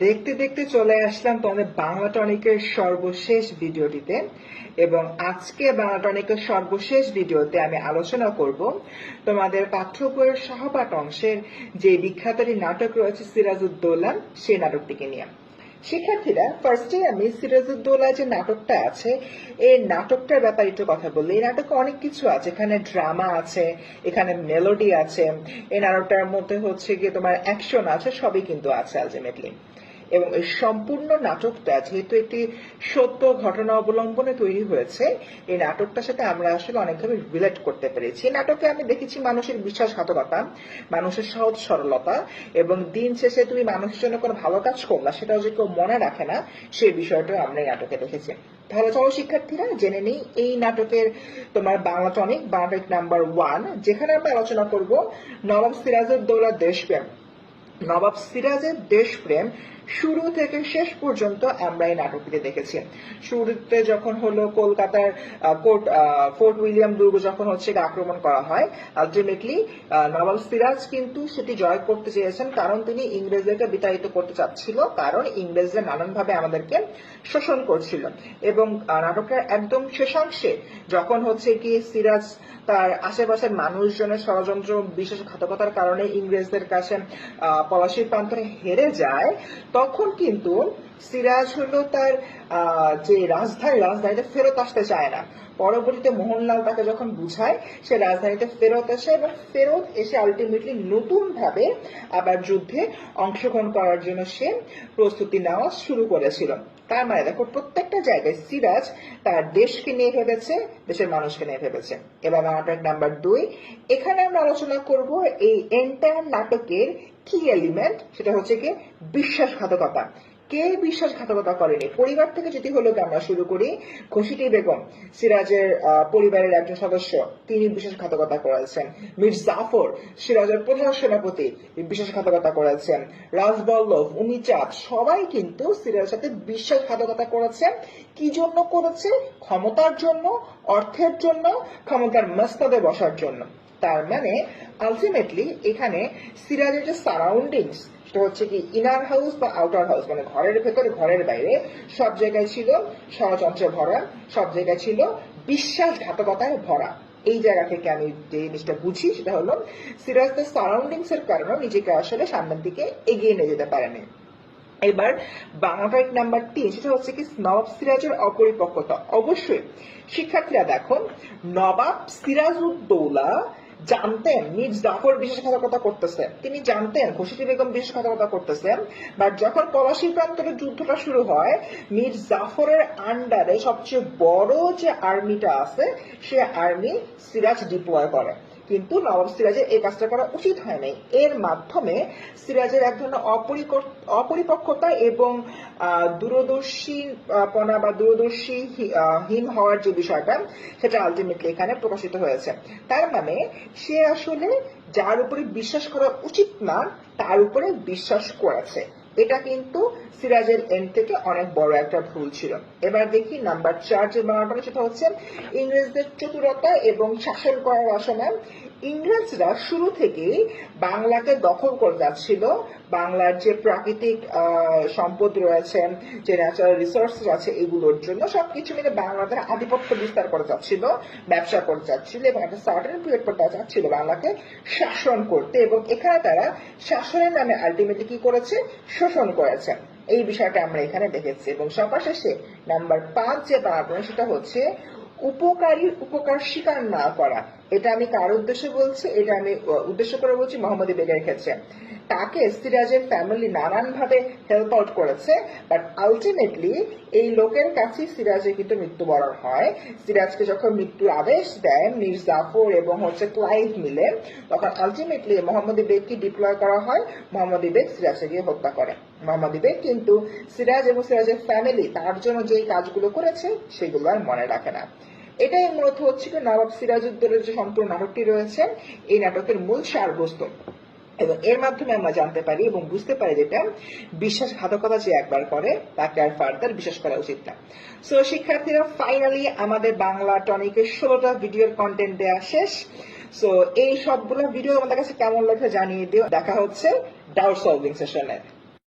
দেখতে দেখতে চলে আসলাম তোমাদের বাংলা টনিকের সর্বশেষ ভিডিওটিতে। এবং আজকে বাংলা টনিকের সর্বশেষ ভিডিওতে আমি আলোচনা করব তোমাদের পাঠ্য বইয়ের সহপাঠ অংশের যে বিখ্যাত নাটক রয়েছে, সিরাজউদ্দৌলা, সেই নাটকটিকে নিয়ে। শিক্ষার্থীরা ফার্স্টে আমি সিরাজউদ্দৌলা যে নাটকটা আছে, এই নাটকটার ব্যাপারে একটু কথা বলি। এই নাটকে অনেক কিছু আছে। এখানে ড্রামা আছে, এখানে মেলোডি আছে, এই নাটকটার মধ্যে হচ্ছে গিয়ে তোমার অ্যাকশন আছে, সবই কিন্তু আছে আলটিমেটলি এবং এই সম্পূর্ণ নাটকটা, যেহেতু একটি সত্য ঘটনা অবলম্বনে তৈরি হয়েছে, এই নাটকটার সাথে আমরা আসলে অনেকভাবে রিলেট করতে পেরেছি। নাটকে আমি দেখেছি মানুষের বিশ্বাসঘাতকতা, মানুষের সহজ সরলতা, এবং দিন শেষে তুমি মানুষের জন্য কোনো ভালো কাজ করলা সেটাও যে কেউ মনে রাখে না, সেই বিষয়টা আমরা এই নাটকে দেখেছি। তাহলে চলো শিক্ষার্থীরা, জেনে নিই, এই নাটকের তোমার Bangla tonic Bangla number one যেখানে আমরা আলোচনা করব নবাব সিরাজউদ্দৌলা দেশপ্রেম। নবাব সিরাজের দেশপ্রেম শুরু থেকে শেষ পর্যন্ত আমরা এই নাটকটিতে দেখেছি। শুরুতে যখন হলো কলকাতার কোর্ট ফোর্ট উইলিয়াম দুর্গ যখন হচ্ছে আক্রমণ করা হয় আলটিমেটলি নবাব সিরাজ কিন্তু সেটি জয় করতে চেয়েছেন কারণ তিনি ইংরেজদেরকে বিতাড়িত করতে চাচ্ছিল, কারণ ইংরেজরা নানানভাবে আমাদেরকে শোষণ করছিল। এবং নাটকের একদম শেষাংশে যখন হচ্ছে কি সিরাজ তার আশেপাশের মানুষজনের ষড়যন্ত্র বিশ্বাসঘাতকতার কারণে ইংরেজদের কাছে পলাশির প্রান্তরে হেরে যায় তখন কিন্তু সিরাজ হলো তার যে রাজধানী, রাজধানীতে ফেরত আসতে চায় না। পরবর্তীতে মোহনলাল তাকে যখন বুঝায়, সে রাজধানীতে ফেরত আসে এবং ফেরত এসে আলটিমেটলি নতুন ভাবে আবার যুদ্ধে অংশগ্রহণ করার জন্য সে প্রস্তুতি নেওয়া শুরু করেছিল। তার মানে দেখো, প্রত্যেকটা জায়গায় সিরাজ তার দেশকে নিয়ে ভেবেছে, দেশের মানুষকে নিয়ে ভেবেছে। এবার নাটক নাম্বার দুই। এখানে আমরা আলোচনা করব এই এন্টায়ার নাটকের কি এলিমেন্ট সেটা হচ্ছে কি বিশ্বাসঘাতকতা। কে বিশ্বাসঘাতকতা করেনি? পরিবার থেকে যদি হলো আমরা শুরু করি খুশিটি বেগম সিরাজের পরিবারের একজন সদস্য, তিনি বিশ্বাসঘাতকতা করেছেন। মীর জাফর সিরাজের প্রধান সেনাপতি বিশ্বাসঘাতকতা করেছেন। রাজবল্লভ উমিচাঁদ সবাই কিন্তু সিরাজের সাথে বিশ্বাসঘাতকতা করেছে কি জন্য করেছে? ক্ষমতার জন্য, অর্থের জন্য, ক্ষমতার মস্তদে বসার জন্য। তার মানে আলটিমেটলি এখানে সিরাজের যে সারাউন্ডিংস সেটা হচ্ছে কি ইনার হাউস বা আউটার হাউস মানে ঘরের ভেতরে, ঘরের বাইরে, সব জায়গায় ছিল ষড়যন্ত্রে ভরা, সব জায়গায় ছিল বিশ্বাসঘাতকতায় ভরা। এই জায়গা থেকে আমি যে জিনিসটা বুঝি, সেটা হলো সিরাজ তার সারাউন্ডিংস এর কারণে নিজেকে আসলে সামনের দিকে এগিয়ে নিয়ে যেতে পারেনি। এবার, বাংলা ফাইট নাম্বার তিন, সেটা হচ্ছে কি নবাব সিরাজের অপরিপক্কতা। অবশ্যই, শিক্ষার্থীরা দেখো নবাব সিরাজউদ্দৌলা জানতেন, নিজ জাফর বিশ্বাসঘাতকতা করতেছেন। তিনি জানতেন খুশিটি বেগম বিশ্বাসঘাতকতা করতেছেন। বাট যখন পলাশী প্রান্তরে যুদ্ধটা শুরু হয়, মীর জাফরের আন্ডারে সবচেয়ে বড় যে আর্মিটা আছে, সে আর্মি সিরাজ ডিপ্লয় করে। কিন্তু নবাব সিরাজের এই কাজটা করা উচিত হয় নাই। এর মাধ্যমে সিরাজের এক ধরনের অপরিপক্কতা এবং দূরদর্শী পনা বা দূরদর্শী হীন হওয়ার যে বিষয়টা, সেটা আলটিমেটলি এখানে প্রকাশিত হয়েছে। তার মানে সে আসলে যার উপরে বিশ্বাস করা উচিত না, তার উপরে বিশ্বাস করেছে। এটা কিন্তু সিরাজের এন্ড থেকে অনেক বড় একটা ভুল ছিল। এবার দেখি নাম্বার চার যে বানানটা, সেটা হচ্ছে ইংরেজদের চতুরতা এবং শাসন করার আসনে ইংরেজরা শুরু থেকেই বাংলাকে দখল করে যাচ্ছিল। বাংলার যে প্রাকৃতিক সম্পদ রয়েছে, যে ন্যাচারাল রিসোর্স আছে, এগুলোর জন্য সবকিছু মিলে বাংলাদেশ আধিপত্য বিস্তার করে যাচ্ছিল, ব্যবসা করে যাচ্ছিল এবং একটা সার্টেন পিরিয়ড পর তারা যাচ্ছিল বাংলাকে শাসন করতে এবং এখানে তারা শাসনের নামে আলটিমেটলি কি করেছে? শোষণ করেছে। এই বিষয়টা আমরা এখানে দেখেছি এবং সবার শেষে নাম্বার পাঁচ যে পাওয়া সেটা হচ্ছে উপকারীর উপকার স্বীকার না করা। এটা আমি কার উদ্দেশ্যে বলছি? এটা আমি উদ্দেশ্য করে বলছি মোহাম্মদ বেগের ক্ষেত্রে। তাকে সিরাজের ফ্যামিলি নানান ভাবে হেল্প আউট করেছে বাট আলটিমেটলি এই লোকের কাছে সিরাজের কিন্তু মৃত্যুবরণ হয়। সিরাজকে যখন মৃত্যুর আদেশ দেন মীর জাফর এবং হচ্ছে ক্লাইভ মিলে, তখন আলটিমেটলি মোহাম্মদ বেগকে ডিপ্লয় করা হয়। মোহাম্মদ বেগ সিরাজকে গিয়ে হত্যা করে। মোহাম্মদ বেগ কিন্তু সিরাজ এবং সিরাজের ফ্যামিলি তার জন্য যেই কাজগুলো করেছে, সেগুলো আর মনে রাখে না। এটাই মূলত হচ্ছে নবাব সিরাজউদ্দৌলের যে সম্পূর্ণ নাটকটি রয়েছে, এই নাটকের মূল সারবস্তু। এবং এর মাধ্যমে আমরা জানতে পারি এবং বুঝতে পারি যেটা বিশ্বাসঘাতকতা যে একবার করে, তাকে আর ফার্দার বিশ্বাস করা উচিত না। সো শিক্ষার্থীরা ফাইনালি আমাদের বাংলা টনিকের ষোলোটা ভিডিওর কন্টেন্ট দেওয়া শেষ। সো এই সবগুলো ভিডিও আমাদের কাছে কেমন লাগছে জানিয়ে দিও। দেখা হচ্ছে ডাউট সলভিং সেশনে